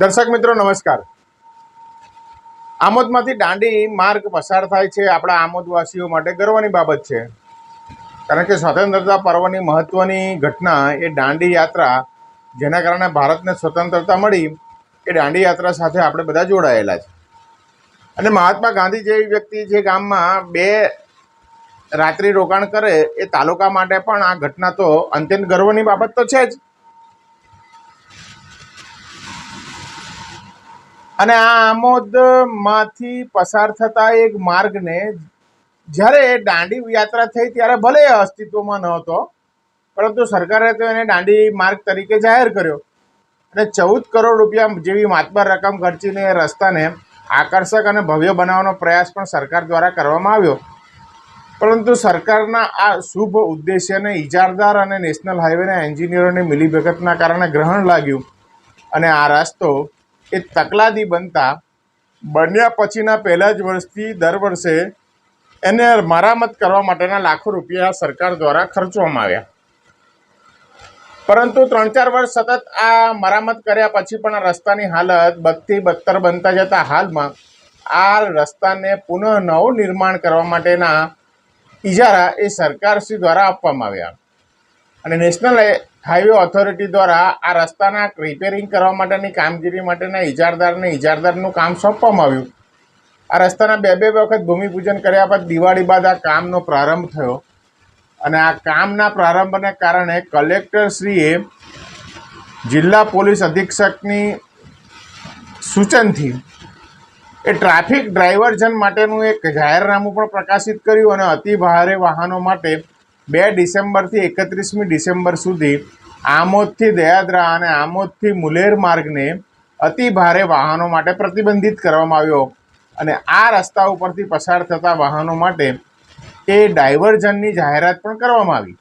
દર્શક મિત્રો, નમસ્કાર. આમોદમાંથી દાંડી માર્ગ પસાર થાય છે આપણા આમોદવાસીઓ માટે. ગર્વની બાબત છે. કારણ કે સ્વતંત્રતા પર્વની મહત્ત્વની ઘટના એ દાંડી યાત્રા, જેના કારણે ભારતને સ્વતંત્રતા મળી, એ દાંડી યાત્રા સાથે આપણે બધા જોડાયેલા છે. અને મહાત્મા ગાંધી જેવી વ્યક્તિ જે ગામમાં બે રાત્રિ રોકાણ કરે, એ તાલુકા માટે પણ આ ઘટના તો અત્યંત ગર્વની બાબત તો છે જ. અને આ આમોદમાંથી પસાર થતા એક માર્ગને જ્યારે દાંડી યાત્રા થઈ ત્યારે ભલે અસ્તિત્વમાં ન હતો, પરંતુ સરકારે તો એને દાંડી માર્ગ તરીકે જાહેર કર્યો. અને ચૌદ કરોડ રૂપિયા જેવી માતબર રકમ ખર્ચીને એ રસ્તાને આકર્ષક અને ભવ્ય બનાવવાનો પ્રયાસ પણ સરકાર દ્વારા કરવામાં આવ્યો. પરંતુ સરકારના આ શુભ ઉદ્દેશ્યને ઇજારદાર અને નેશનલ હાઈવેના એન્જિનિયરોની મિલીભગતના કારણે ગ્રહણ લાગ્યું. અને આ રસ્તો એ તકલાદી બનતા બન્યા પછીના પહેલા જ વર્ષથી દર વર્ષે એને મરામત કરવા માટેના લાખો રૂપિયા સરકાર દ્વારા ખર્ચવામાં આવ્યા. પરંતુ ત્રણ ચાર વર્ષ સતત આ મરામત કર્યા પછી પણ આ રસ્તાની હાલત બદથી બદતર બનતા જતા હાલમાં આ રસ્તાને પુનઃ નવું નિર્માણ કરવા માટેના ઇજારા એ સરકારશ્રી દ્વારા આપવામાં આવ્યા. અને નેશનલ હાઈવે ઓથોરિટી દ્વારા આ રસ્તાના રિપેરિંગ કરવા માટેની કામગીરી માટેના ઇજારદારને ઇજારદારનું કામ સોંપવામાં આવ્યું. આ રસ્તાના બે બે વખત ભૂમિપૂજન કર્યા બાદ દિવાળી બાદ આ કામનો પ્રારંભ થયો. અને આ કામના પ્રારંભને કારણે કલેક્ટરશ્રીએ જિલ્લા પોલીસ અધિક્ષકની સૂચનથી એ ટ્રાફિક ડ્રાઇવર્જન માટેનું એક જાહેરનામું પણ પ્રકાશિત કર્યું અને અતિ ભારે વાહનો માટે બે ડિસેમ્બરથી એકત્રીસમી ડિસેમ્બર સુધી આમોદથી દયાદરા અને આમોદથી મુલેર માર્ગને અતિ ભારે વાહનો માટે પ્રતિબંધિત કરવામાં આવ્યો. અને આ રસ્તા ઉપરથી પસાર થતા વાહનો માટે એ ડાયવર્ઝનની જાહેરાત પણ કરવામાં આવી.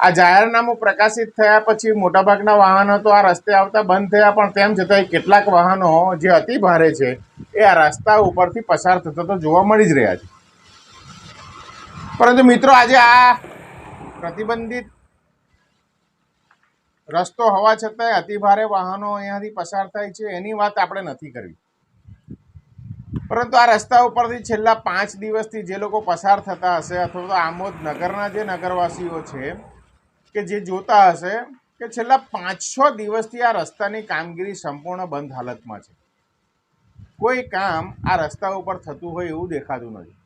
આ જાહેરનામું પ્રકાશિત થયા પછી મોટાભાગના વાહનો તો આ રસ્તે આવતા બંધ થયા, પણ તેમ છતાંય કેટલાક વાહનો જે અતિ ભારે છે, એ આ રસ્તા ઉપરથી પસાર થતા તો જોવા મળી જ રહ્યા છે. પરંતુ મિત્રો આજે આ પ્રતિબંધિત રસ્તો હોવા છતાંય અતિભારે વાહનો અહીંયાથી પસાર થાય છે. એની વાત આપણે નથી કરવી. પરંતુ આ રસ્તા ઉપરથી છેલ્લા પાંચ દિવસથી જે લોકો પસાર થતા હશે અથવા તો આમોદ નગરના જે નગરવાસીઓ છે કે જે જોતા હશે કે છેલ્લા પાંચ છ દિવસથી આ રસ્તાની કામગીરી સંપૂર્ણ બંધ હાલતમાં છે. કોઈ કામ આ રસ્તા ઉપર થતું હોય એવું દેખાતું નથી.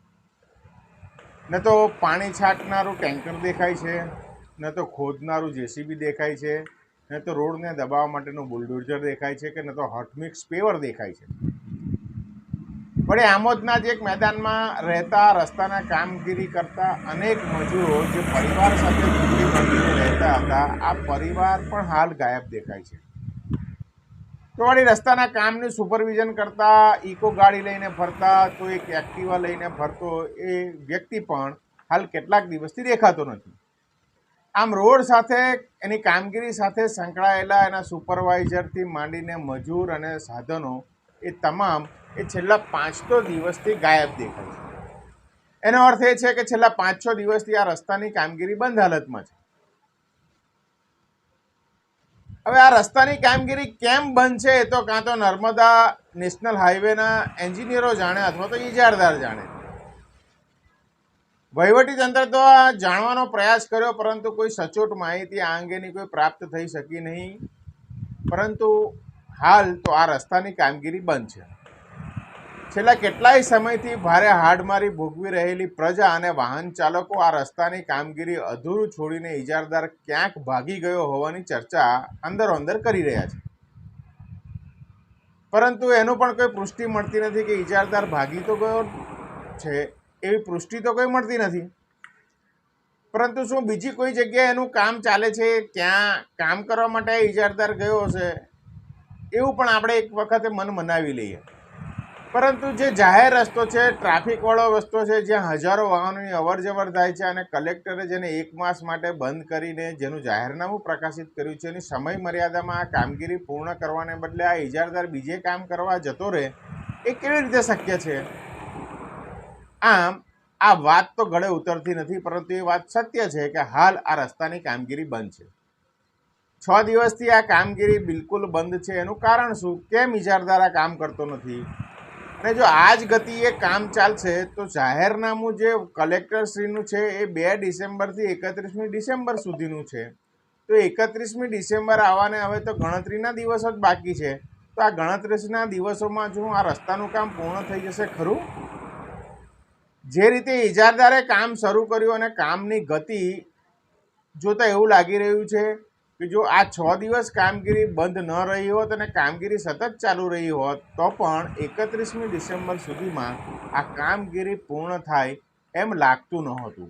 ન તો પાણી છાંટનારું ટેન્કર દેખાય છે, ન તો ખોદનારું જેસીબી દેખાય છે, ન તો રોડને દબાવવા માટેનું બુલડોઝર દેખાય છે કે ન તો હોટમિક્સ પેવર દેખાય છે. વળી આમોદના જ એક મેદાનમાં રહેતા, રસ્તાના કામગીરી કરતા અનેક મજૂરો જે પરિવાર સાથે રહેતા હતા, આ પરિવાર પણ હાલ ગાયબ દેખાય છે. તો વળી રસ્તાના કામનું સુપરવિઝન કરતા ઇકો ગાડી લઈને ફરતા તો એક એક્ટિવા લઈને ફરતો એ વ્યક્તિ પણ હાલ કેટલાક દિવસથી દેખાતો નથી. આમ રોડ સાથે, એની કામગીરી સાથે સંકળાયેલા એના સુપરવાઇઝરથી માંડીને મજૂર અને સાધનો એ તમામ એ છેલ્લા પાંચ તો દિવસથી ગાયબ દેખાય છે. એનો અર્થ એ છે કે છેલ્લા પાંચ છ દિવસથી આ રસ્તાની કામગીરી બંધ હાલતમાં છે. હવે આ રસ્તાની કામગીરી કેમ બંધ છે એ તો કાં તો નર્મદા નેશનલ હાઈવેના એન્જિનિયરો જાણે અથવા તો ઇજારદાર જાણે. વહીવટી તંત્ર તો આ જાણવાનો પ્રયાસ કર્યો, પરંતુ કોઈ સચોટ માહિતી આ અંગેની કોઈ પ્રાપ્ત થઈ શકી નહીં. પરંતુ હાલ તો આ રસ્તાની કામગીરી બંધ છે. છેલ્લા કેટલાય સમયથી ભારે હાડમારી ભોગવી રહેલી પ્રજા અને વાહન ચાલકો આ રસ્તાની કામગીરી અધૂરું છોડીને ઇજારદાર ક્યાંક ભાગી ગયો હોવાની ચર્ચા અંદરો અંદર કરી રહ્યા છે. પરંતુ એનું પણ કોઈ પુષ્ટિ મળતી નથી કે ઇજારદાર ભાગી તો ગયો છે, એવી પુષ્ટિ તો કોઈ મળતી નથી. પરંતુ શું બીજી કોઈ જગ્યાએ એનું કામ ચાલે છે ત્યાં કામ કરવા માટે ઇજારદાર ગયો હશે, એવું પણ આપણે એક વખતે મન મનાવી લઈએ. પરંતુ જે જાહેર રસ્તો છે, ટ્રાફિકવાળો રસ્તો છે, જ્યાં હજારો વાહનોની અવર જવર થાય છે અને કલેક્ટરે જેને એક માસ માટે બંધ કરીને જેનું જાહેરનામું પ્રકાશિત કર્યું છે, એની સમય મર્યાદામાં આ કામગીરી પૂર્ણ કરવાને બદલે આ ઇજારદાર બીજે કામ કરવા જતો રહે, એ કેવી રીતે શક્ય છે? આમ, આ વાત તો ગળે ઉતરતી નથી, પરંતુ એ વાત સત્ય છે કે હાલ આ રસ્તાની કામગીરી બંધ છે. છ દિવસથી આ કામગીરી બિલકુલ બંધ છે, એનું કારણ શું? કેમ ઇજારદાર આ કામ કરતો નથી? અને જો આ જ ગતિએ કામ ચાલશે, તો જાહેરનામું જે કલેક્ટરશ્રીનું છે, એ બે ડિસેમ્બરથી એકત્રીસમી ડિસેમ્બર સુધીનું છે. તો એકત્રીસમી ડિસેમ્બર આવવાને હવે તો ગણતરીના દિવસો જ બાકી છે. તો આ ગણતરીના દિવસોમાં જો આ રસ્તાનું કામ પૂર્ણ થઈ જશે ખરું? જે રીતે ઇજારદારે કામ શરૂ કર્યું અને કામની ગતિ જોતાં એવું લાગી રહ્યું છે કે જો આ છ દિવસ કામગીરી બંધ ન રહી હોત અને કામગીરી સતત ચાલુ રહી હોત, તો પણ એકત્રીસમી ડિસેમ્બર સુધીમાં આ કામગીરી પૂર્ણ થાય એમ લાગતું નહોતું.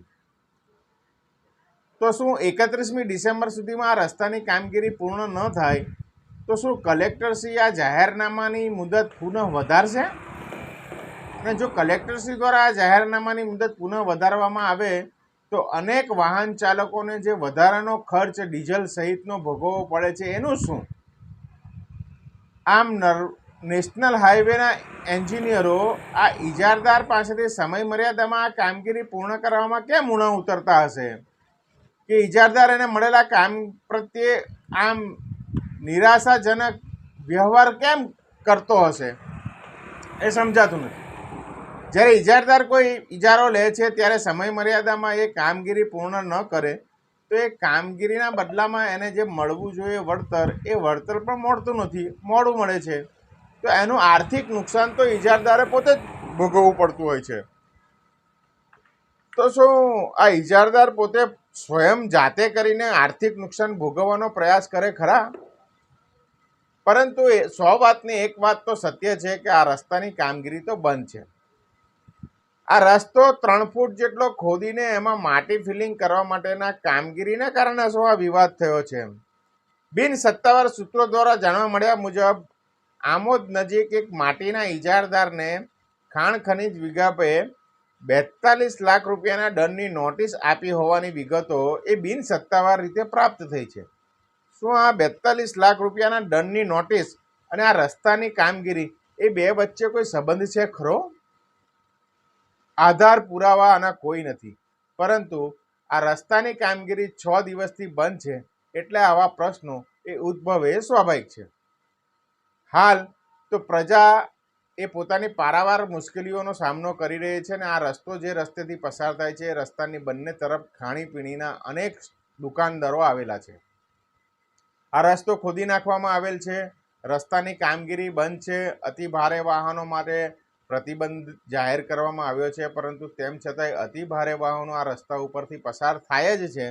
તો શું એકત્રીસમી ડિસેમ્બર સુધીમાં આ રસ્તાની કામગીરી પૂર્ણ ન થાય? તો શું કલેક્ટરશ્રી આ જાહેરનામાની મુદત પુનઃ વધારશે? અને જો કલેક્ટરશ્રી દ્વારા આ જાહેરનામાની મુદત પુનઃ વધારવામાં આવે તો અનેક વાહન ચાલકોને જે વધારાનો ખર્ચ ડીઝલ સહિતનો ભોગવવો પડે છે, એનું શું? આમ નર, નેશનલ હાઈવેના એન્જિનિયરો આ ઇજારદાર પાસેથી સમય મર્યાદામાં આ કામગીરી પૂર્ણ કરવામાં કેમ ઉણા ઉતરતા હશે? કે ઇજારદાર એને મળેલા કામ પ્રત્યે આમ નિરાશાજનક વ્યવહાર કેમ કરતો હશે? એ સમજાતું નથી. જ્યારે ઇજારદાર કોઈ ઇજારો લે છે, ત્યારે સમય મર્યાદામાં એ કામગીરી પૂર્ણ ન કરે, તો એ કામગીરીના બદલામાં એને જે મળવું જોઈએ વળતર, એ વળતર પણ મળતું નથી, મોડું મળે છે. તો એનું આર્થિક નુકસાન તો ઇજારદારે પોતે જ ભોગવવું પડતું હોય છે. તો શું આ ઇજારદાર પોતે સ્વયં જાતે કરીને આર્થિક નુકસાન ભોગવવાનો પ્રયાસ કરે ખરા? પરંતુ એ સો વાતની એક વાત તો સત્ય છે કે આ રસ્તાની કામગીરી તો બંધ છે. આ રસ્તો ત્રણ ફૂટ જેટલો ખોદીને એમાં માટી ફિલિંગ કરવા માટેના કામગીરીના કારણે શું આ વિવાદ થયો છે? બિન સત્તાવાર સૂત્રો દ્વારા જાણવા મળ્યા મુજબ, આમોદ નજીક એક માટીના ઇજારદારને ખાણ ખનીજ વિગાપે બેતાલીસ લાખ રૂપિયાના દંડની નોટિસ આપી હોવાની વિગતો એ બિન સત્તાવાર રીતે પ્રાપ્ત થઈ છે. શું આ બેતાલીસ લાખ રૂપિયાના દંડની નોટિસ અને આ રસ્તાની કામગીરી એ બે વચ્ચે કોઈ સંબંધ છે ખરો? આધાર પુરાવા આના કોઈ નથી. પરંતુ આ રસ્તાની કામગીરી છ દિવસથી બંધ છે એટલે આવા પ્રશ્નો એ ઉદ્ભવે સ્વાભાવિક છે. હાલ તો પ્રજા એ પોતાની પારાવાર મુશ્કેલીઓનો સામનો કરી રહી છે અને આ રસ્તો જે રસ્તેથી પસાર થાય છે એ રસ્તાની બંને તરફ ખાણીપીણીના અનેક દુકાનદારો આવેલા છે. આ રસ્તો ખોદી નાખવામાં આવેલ છે, રસ્તાની કામગીરી બંધ છે, અતિ ભારે વાહનો માટે પ્રતિબંધ જાહેર કરવામાં આવ્યો છે, પરંતુ તેમ છતાંય અતિ ભારે વાહનો આ રસ્તા ઉપરથી પસાર થાય જ છે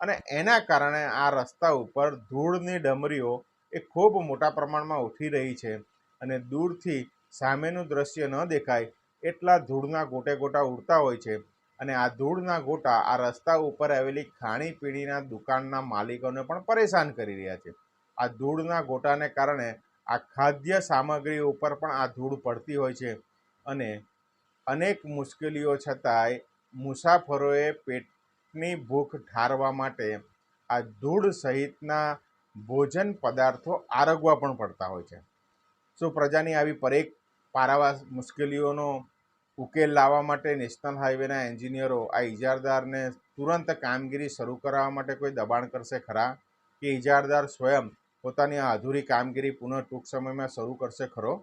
અને એના કારણે આ રસ્તા ઉપર ધૂળની ડમરીઓ એ ખૂબ મોટા પ્રમાણમાં ઉઠી રહી છે અને દૂરથી સામેનું દ્રશ્ય ન દેખાય એટલા ધૂળના ગોટે ગોટા ઉડતા હોય છે. અને આ ધૂળના ગોટા આ રસ્તા ઉપર આવેલી ખાણીપીણીના દુકાનના માલિકોને પણ પરેશાન કરી રહ્યા છે. આ ધૂળના ગોટાને કારણે આ ખાદ્ય સામગ્રી ઉપર પણ આ ધૂળ પડતી હોય છે. અને અનેક મુશ્કેલીઓ છતાંય મુસાફરોએ પેટની ભૂખ ઠારવા માટે આ ધૂળ સહિતના ભોજન પદાર્થો આરગવા પણ પડતા હોય છે. શું પ્રજાની આવી પરેક પારાવાસ મુશ્કેલીઓનો ઉકેલ લાવવા માટે નેશનલ હાઈવેના એન્જિનિયરો આ ઇજારદારને તુરંત કામગીરી શરૂ કરાવવા માટે કોઈ દબાણ કરશે ખરા? કે ઇજારદાર સ્વયં પોતાની આ અધૂરી કામગીરી પુનઃ ટૂંક સમયમાં શરૂ કરશે ખરો?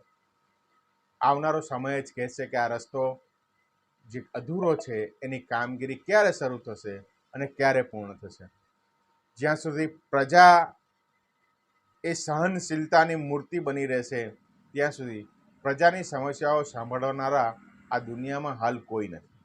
આવનારો સમય જ કહેશે કે આ રસ્તો જે અધૂરો છે, એની કામગીરી ક્યારે શરૂ થશે અને ક્યારે પૂર્ણ થશે? જ્યાં સુધી પ્રજા એ સહનશીલતાની મૂર્તિ બની રહેશે, ત્યાં સુધી પ્રજાની સમસ્યાઓ સાંભળનારા આ દુનિયામાં હાલ કોઈ નથી.